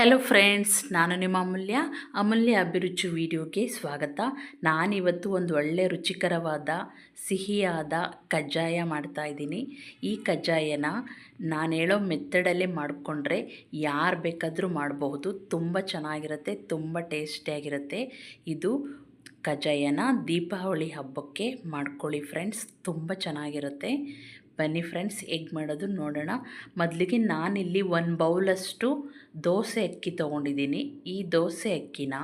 Hello friends ನಾನು ನಿಮ್ಮ ಅಮೂಲ್ಯ. ಅಮೂಲ್ಯ ಅಭಿರುಚಿ ವಿಡಿಯೋಗೆ ಸ್ವಾಗತ. ನಾನಿವತ್ತು ಒಂದು ಒಳ್ಳೆ ರುಚಿಕರವಾದ, ಸಿಹಿಯಾದ ಕಜ್ಜಾಯ ಮಾಡ್ತಾ ಇದ್ದೀನಿ. ಈ ಕಜ್ಜಾಯನ ನಾನು ಹೇಳೋ ಮೆತ್ತಡಲ್ಲೇ ಮಾಡಿಕೊಂಡ್ರೆ ಯಾರು ಬೇಕಾದರೂ ಮಾಡಬಹುದು. ತುಂಬ ಚೆನ್ನಾಗಿರುತ್ತೆ, ತುಂಬ ಟೇಸ್ಟಿಯಾಗಿರುತ್ತೆ. ಇದು ಕಜ್ಜಾಯನ ದೀಪಾವಳಿ ಹಬ್ಬಕ್ಕೆ ಮಾಡ್ಕೊಳ್ಳಿ ಫ್ರೆಂಡ್ಸ್ ತುಂಬ ಚೆನ್ನಾಗಿರುತ್ತೆ. ಬನ್ನಿ ಫ್ರೆಂಡ್ಸ್ ಎಗ್ ಮಾಡೋದು ನೋಡೋಣ. ಮೊದಲಿಗೆ ನಾನಿಲ್ಲಿ ಒಂದು ಬೌಲಷ್ಟು ದೋಸೆ ಅಕ್ಕಿ ತೊಗೊಂಡಿದ್ದೀನಿ. ಈ ದೋಸೆ ಅಕ್ಕಿನ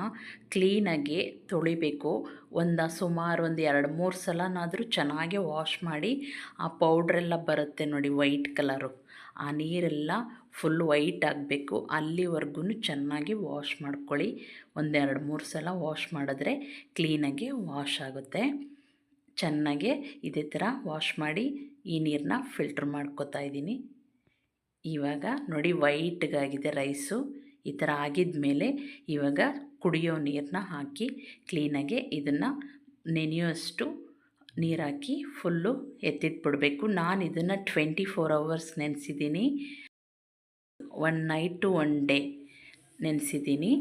ಕ್ಲೀನಾಗಿ ತೊಳಿಬೇಕು. ಒಂದು ಸುಮಾರು ಒಂದು ಎರಡು ಮೂರು ಸಲನಾದರೂ ಚೆನ್ನಾಗಿ ವಾಶ್ ಮಾಡಿ, ಆ ಪೌಡ್ರೆಲ್ಲ ಬರುತ್ತೆ ನೋಡಿ ವೈಟ್ ಕಲರು ಆ ನೀರೆಲ್ಲ ಫುಲ್ ವೈಟ್ ಆಗಬೇಕು. ಅಲ್ಲಿವರೆಗೂ ಚೆನ್ನಾಗಿ ವಾಶ್ ಮಾಡ್ಕೊಳ್ಳಿ. ಒಂದೆರಡು ಮೂರು ಸಲ ವಾಶ್ ಮಾಡಿದ್ರೆ ಕ್ಲೀನಾಗಿ ವಾಶ್ ಆಗುತ್ತೆ. ಚೆನ್ನಾಗೆ ಇದೇ ಥರ ವಾಶ್ ಮಾಡಿ ಈ ನೀರನ್ನ ಫಿಲ್ಟ್ರ್ ಮಾಡ್ಕೋತಾ ಇದ್ದೀನಿ. ಇವಾಗ ನೋಡಿ ವೈಟ್ಗಾಗಿದೆ ರೈಸು. ಈ ಥರ ಆಗಿದ ಮೇಲೆ ಇವಾಗ ಕುಡಿಯೋ ನೀರನ್ನ ಹಾಕಿ ಕ್ಲೀನಾಗೆ ಇದನ್ನು ನೆನೆಯುವಷ್ಟು ನೀರು ಹಾಕಿ ಫುಲ್ಲು ಎತ್ತಿದ್ಬಿಡಬೇಕು ನಾನು ಇದನ್ನು ಟ್ವೆಂಟಿ ಫೋರ್ ಅವರ್ಸ್ ನೆನೆಸಿದ್ದೀನಿ. ಒನ್ ನೈಟು ಒನ್ ಡೇ ನೆನೆಸಿದ್ದೀನಿ.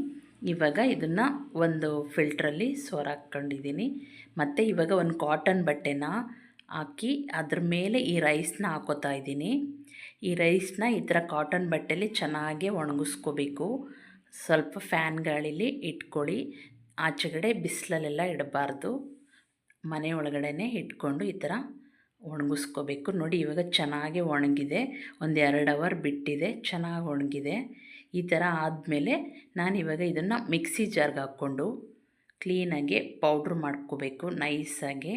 ಇವಾಗ ಇದನ್ನು ಒಂದು ಫಿಲ್ಟ್ರಲ್ಲಿ ಸೋರಾಕೊಂಡಿದ್ದೀನಿ ಮತ್ತು ಇವಾಗ ಒಂದು ಕಾಟನ್ ಬಟ್ಟೆನ ಹಾಕಿ ಅದ್ರ ಮೇಲೆ ಈ ರೈಸ್ನ ಹಾಕೋತಾ ಇದ್ದೀನಿ. ಈ ರೈಸ್ನ ಈ ಥರ ಕಾಟನ್ ಬಟ್ಟೆಲಿ ಚೆನ್ನಾಗಿ ಒಣಗಿಸ್ಕೋಬೇಕು. ಸ್ವಲ್ಪ ಫ್ಯಾನ್ ಗಾಳೀಲಿ ಇಟ್ಕೊಳ್ಳಿ. ಆಚೆಗಡೆ ಬಿಸಿಲಲ್ಲೆಲ್ಲ ಇಡಬಾರ್ದು. ಮನೆ ಒಳಗಡೆನೇ ಇಟ್ಕೊಂಡು ಈ ಥರ ಒಣಗಿಸ್ಕೋಬೇಕು. ನೋಡಿ ಇವಾಗ ಚೆನ್ನಾಗಿ ಒಣಗಿದೆ. ಒಂದು ಎರಡು ಅವರ್ ಬಿಟ್ಟಿದೆ. ಚೆನ್ನಾಗಿ ಒಣಗಿದೆ. ಈ ಥರ ಆದಮೇಲೆ ನಾನು ಇವಾಗ ಇದನ್ನು ಮಿಕ್ಸಿ ಜಾರ್ಗೆ ಹಾಕ್ಕೊಂಡು ಕ್ಲೀನಾಗಿ ಪೌಡ್ರ್ ಮಾಡ್ಕೋಬೇಕು, ನೈಸಾಗಿ.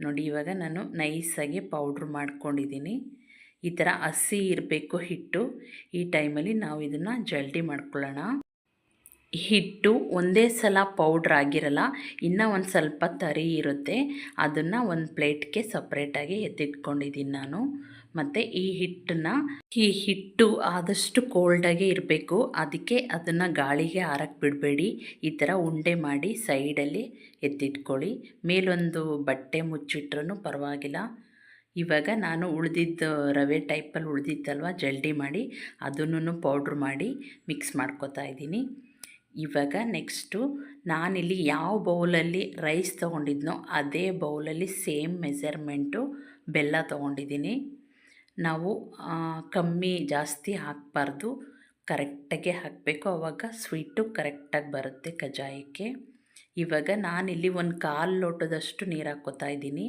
ನೋಡಿ, ಇವಾಗ ನಾನು ನೈಸಾಗಿ ಪೌಡ್ರ್ ಮಾಡ್ಕೊಂಡಿದ್ದೀನಿ. ಈ ಥರ ಹಸಿ ಇರಬೇಕು ಹಿಟ್ಟು. ಈ ಟೈಮಲ್ಲಿ ನಾವು ಇದನ್ನು ಜಲ್ದಿ ಮಾಡ್ಕೊಳ್ಳೋಣ. ಹಿಟ್ಟು ಒಂದೇ ಸಲ ಪೌಡ್ರ್ ಆಗಿರಲ್ಲ, ಇನ್ನೂ ಒಂದು ಸ್ವಲ್ಪ ತರಿ ಇರುತ್ತೆ. ಅದನ್ನು ಒಂದು ಪ್ಲೇಟ್ಗೆ ಸಪ್ರೇಟಾಗಿ ಎತ್ತಿಟ್ಕೊಂಡಿದ್ದೀನಿ ನಾನು. ಮತ್ತು ಈ ಹಿಟ್ಟನ್ನ, ಈ ಹಿಟ್ಟು ಆದಷ್ಟು ಕೋಲ್ಡಾಗೆ ಇರಬೇಕು. ಅದಕ್ಕೆ ಅದನ್ನು ಗಾಳಿಗೆ ಆರಕ್ಕೆ ಬಿಡಬೇಡಿ. ಈ ಥರ ಉಂಡೆ ಮಾಡಿ ಸೈಡಲ್ಲಿ ಎತ್ತಿಟ್ಕೊಳ್ಳಿ. ಮೇಲೊಂದು ಬಟ್ಟೆ ಮುಚ್ಚಿಟ್ರೂ ಪರವಾಗಿಲ್ಲ. ಇವಾಗ ನಾನು ಉಳಿದಿದ್ದ ರವೆ ಟೈಪಲ್ಲಿ ಉಳಿದಿತ್ತಲ್ವ ಜಲ್ಡಿ ಮಾಡಿ ಅದನ್ನು ಪೌಡ್ರ್ ಮಾಡಿ ಮಿಕ್ಸ್ ಮಾಡ್ಕೊತಾ ಇದ್ದೀನಿ. ಇವಾಗ ನೆಕ್ಸ್ಟು ನಾನಿಲ್ಲಿ ಯಾವ ಬೌಲಲ್ಲಿ ರೈಸ್ ತೊಗೊಂಡಿದ್ನೋ ಅದೇ ಬೌಲಲ್ಲಿ ಸೇಮ್ ಮೆಸರ್ಮೆಂಟು ಬೆಲ್ಲ ತೊಗೊಂಡಿದ್ದೀನಿ. ನಾವು ಕಮ್ಮಿ ಜಾಸ್ತಿ ಹಾಕಬಾರ್ದು. ಕರೆಕ್ಟಾಗೆ ಹಾಕಬೇಕು. ಆವಾಗ ಸ್ವೀಟು ಕರೆಕ್ಟಾಗಿ ಬರುತ್ತೆ ಕಜಾಯಕ್ಕೆ ಇವಾಗ ನಾನಿಲ್ಲಿ ಒಂದು ಕಾಲು ಲೋಟದಷ್ಟು ನೀರು ಹಾಕೋತಾ ಇದ್ದೀನಿ.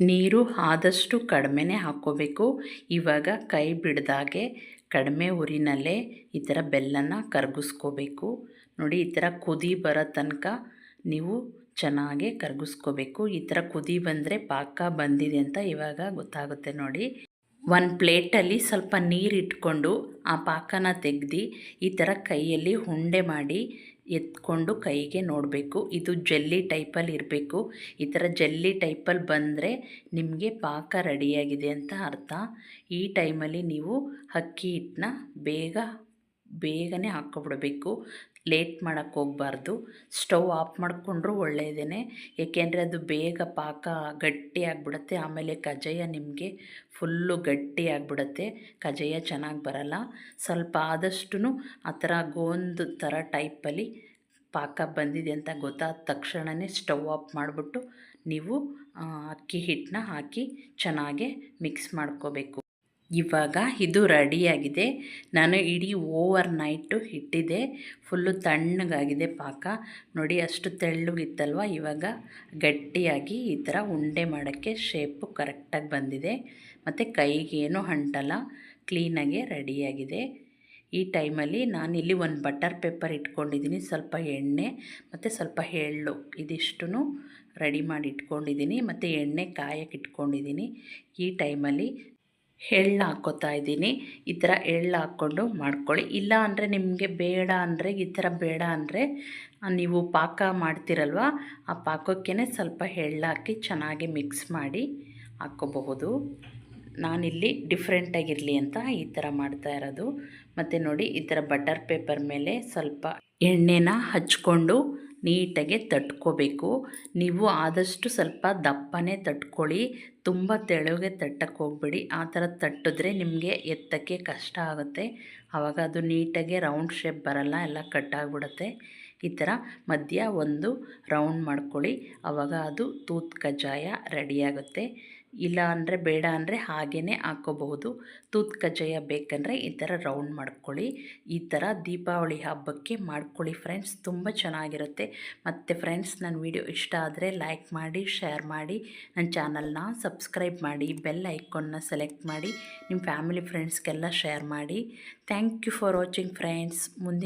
ನೀರು ಆದಷ್ಟು ಕಡಿಮೆನೇ ಹಾಕ್ಕೋಬೇಕು. ಇವಾಗ ಕೈ ಬಿಡ್ದಾಗೆ ಕಡಿಮೆ ಉರಿನಲ್ಲೇ ಈ ಥರ ಬೆಲ್ಲನ ಕರಗಿಸ್ಕೋಬೇಕು. ನೋಡಿ, ಈ ಥರ ಕುದಿ ಬರೋ ತನಕ ನೀವು ಚೆನ್ನಾಗೆ ಕರಗಿಸ್ಕೋಬೇಕು. ಈ ಥರ ಕುದಿ ಬಂದರೆ ಪಾಕ ಬಂದಿದೆ ಅಂತ ಇವಾಗ ಗೊತ್ತಾಗುತ್ತೆ ನೋಡಿ. ಒಂದು ಪ್ಲೇಟಲ್ಲಿ ಸ್ವಲ್ಪ ನೀರು ಇಟ್ಕೊಂಡು ಆ ಪಾಕನ ತೆಗ್ದು ಈ ಥರ ಕೈಯಲ್ಲಿ ಉಂಡೆ ಮಾಡಿ ಎತ್ಕೊಂಡು ಕೈಗೆ ನೋಡಬೇಕು. ಇದು ಜೆಲ್ಲಿ ಟೈಪಲ್ಲಿ ಇರಬೇಕು. ಈ ಥರ ಜೆಲ್ಲಿ ಟೈಪಲ್ಲಿ ಬಂದರೆ ನಿಮಗೆ ಪಾಕ ರೆಡಿಯಾಗಿದೆ ಅಂತ ಅರ್ಥ. ಈ ಟೈಮಲ್ಲಿ ನೀವು ಅಕ್ಕಿ ಹಿಟ್ಟನ್ನ ಬೇಗ, ಬೇಗನೆ ಹಾಕ್ಕೊಬಿಡ್ಬೇಕು. ಲೇಟ್ ಮಾಡೋಕ್ಕೆ ಹೋಗಬಾರ್ದು. ಸ್ಟವ್ ಆಫ್ ಮಾಡಿಕೊಂಡ್ರೂ ಒಳ್ಳೆಯದೇ ಏಕೆಂದರೆ ಅದು ಬೇಗ ಪಾಕ ಗಟ್ಟಿ ಆಗಿಬಿಡುತ್ತೆ. ಆಮೇಲೆ ಕಜ್ಜಾಯ ನಿಮಗೆ ಫುಲ್ಲು ಗಟ್ಟಿ ಆಗಿಬಿಡುತ್ತೆ. ಕಜ್ಜಾಯ ಚೆನ್ನಾಗಿ ಬರಲ್ಲ. ಸ್ವಲ್ಪ ಆದಷ್ಟು ಆ ಥರ ಗೋಂದು ಥರ ಟೈಪಲ್ಲಿ ಪಾಕ ಬಂದಿದೆ ಅಂತ ಗೊತ್ತಾದ ತಕ್ಷಣವೇ ಸ್ಟವ್ ಆಫ್ ಮಾಡಿಬಿಟ್ಟು ನೀವು ಅಕ್ಕಿ ಹಿಟ್ಟನ್ನ ಹಾಕಿ ಚೆನ್ನಾಗೆ ಮಿಕ್ಸ್ ಮಾಡ್ಕೋಬೇಕು. ಇವಾಗ ಇದು ರೆಡಿಯಾಗಿದೆ. ನಾನು ಇಡೀ ಓವರ್ ನೈಟು ಇಟ್ಟಿದ್ದೆ. ಫುಲ್ಲು ತಣ್ಣಗಾಗಿದೆ ಪಾಕ. ನೋಡಿ, ಅಷ್ಟು ತೆಳ್ಳಗಿತ್ತಲ್ವ? ಇವಾಗ ಗಟ್ಟಿಯಾಗಿ ಈ ಥರ ಉಂಡೆ ಮಾಡೋಕ್ಕೆ ಶೇಪು ಕರೆಕ್ಟಾಗಿ ಬಂದಿದೆ. ಮತ್ತು ಕೈಗೇನು ಅಂಟಲ್ಲ ಕ್ಲೀನಾಗೆ ರೆಡಿಯಾಗಿದೆ. ಈ ಟೈಮಲ್ಲಿ ನಾನಿಲ್ಲಿ ಒಂದು ಬಟರ್ ಪೇಪರ್ ಇಟ್ಕೊಂಡಿದ್ದೀನಿ. ಸ್ವಲ್ಪ ಎಣ್ಣೆ, ಮತ್ತು ಸ್ವಲ್ಪ ಎಳ್ಳು ಇದಿಷ್ಟು ರೆಡಿ ಮಾಡಿ ಇಟ್ಕೊಂಡಿದ್ದೀನಿ ಮತ್ತು ಎಣ್ಣೆ ಕಾಯಕ್ಕೆ ಇಟ್ಕೊಂಡಿದ್ದೀನಿ. ಈ ಟೈಮಲ್ಲಿ ಎಳ್ಳು ಹಾಕ್ಕೋತಾ ಇದ್ದೀನಿ. ಈ ಥರ ಎಳ್ಳು ಹಾಕ್ಕೊಂಡು ಮಾಡ್ಕೊಳ್ಳಿ. ಇಲ್ಲ ಅಂದರೆ ನಿಮಗೆ ಬೇಡ ಅಂದರೆ, ಈ ಥರ ಬೇಡ ಅಂದರೆ ನೀವು ಪಾಕ ಮಾಡ್ತಿರಲ್ವ? ಆ ಪಾಕಕ್ಕೇ ಸ್ವಲ್ಪ ಎಳ್ಳು ಹಾಕಿ ಚೆನ್ನಾಗಿ ಮಿಕ್ಸ್ ಮಾಡಿ ಹಾಕ್ಕೋಬಹುದು. ನಾನಿಲ್ಲಿ ಡಿಫ್ರೆಂಟಾಗಿರಲಿ ಅಂತ ಈ ಥರ ಮಾಡ್ತಾ ಇರೋದು. ಮತ್ತು ನೋಡಿ, ಈ ಥರ ಬಟರ್ ಪೇಪರ್ ಮೇಲೆ ಸ್ವಲ್ಪ ಎಣ್ಣೆನ ಹಚ್ಕೊಂಡು ನೀಟಾಗಿ ತಟ್ಕೋಬೇಕು. ನೀವು ಆದಷ್ಟು ಸ್ವಲ್ಪ ದಪ್ಪನೇ ತಟ್ಕೊಳ್ಳಿ. ತುಂಬ ತೆಳುಗೆ ತಟ್ಟಕ್ಕೆ ಹೋಗ್ಬೇಡಿ. ಆ ಥರ ತಟ್ಟಿದ್ರೆ ನಿಮಗೆ ಎತ್ತಕ್ಕೆ ಕಷ್ಟ ಆಗುತ್ತೆ. ಆವಾಗ ಅದು ನೀಟಾಗಿ ರೌಂಡ್ ಶೇಪ್ ಬರಲ್ಲ, ಎಲ್ಲ ಕಟ್ಟಾಗ್ಬಿಡುತ್ತೆ ಈ ಥರ ಮಧ್ಯ ಒಂದು ರೌಂಡ್ ಮಾಡ್ಕೊಳ್ಳಿ. ಆವಾಗ ಅದು ತೂತ್ ಕಜ್ಜಾಯ ರೆಡಿಯಾಗುತ್ತೆ ಇಲ್ಲ ಅಂದರೆ ಬೇಡ ಅಂದರೆ ಹಾಗೇ ಹಾಕ್ಕೋಬಹುದು ತೂತ್ ಕಜ್ಜಾಯ ಬೇಕಂದರೆ ಈ ಥರ ರೌಂಡ್ ಮಾಡ್ಕೊಳ್ಳಿ. ಈ ಥರ ದೀಪಾವಳಿ ಹಬ್ಬಕ್ಕೆ ಮಾಡ್ಕೊಳ್ಳಿ ಫ್ರೆಂಡ್ಸ್ ತುಂಬ ಚೆನ್ನಾಗಿರುತ್ತೆ. ಮತ್ತು ಫ್ರೆಂಡ್ಸ್ ನನ್ನ ವಿಡಿಯೋ ಇಷ್ಟ ಆದರೆ ಲೈಕ್ ಮಾಡಿ ಶೇರ್ ಮಾಡಿ. ನನ್ನ ಚಾನಲ್ನ ಸಬ್ಸ್ಕ್ರೈಬ್ ಮಾಡಿ ಬೆಲ್ ಐಕಾನ್ನ ಸೆಲೆಕ್ಟ್ ಮಾಡಿ. ನಿಮ್ಮ ಫ್ಯಾಮಿಲಿ ಫ್ರೆಂಡ್ಸ್ಗೆಲ್ಲ ಶೇರ್ ಮಾಡಿ. Thank you for watching friends ಮುಂದೆ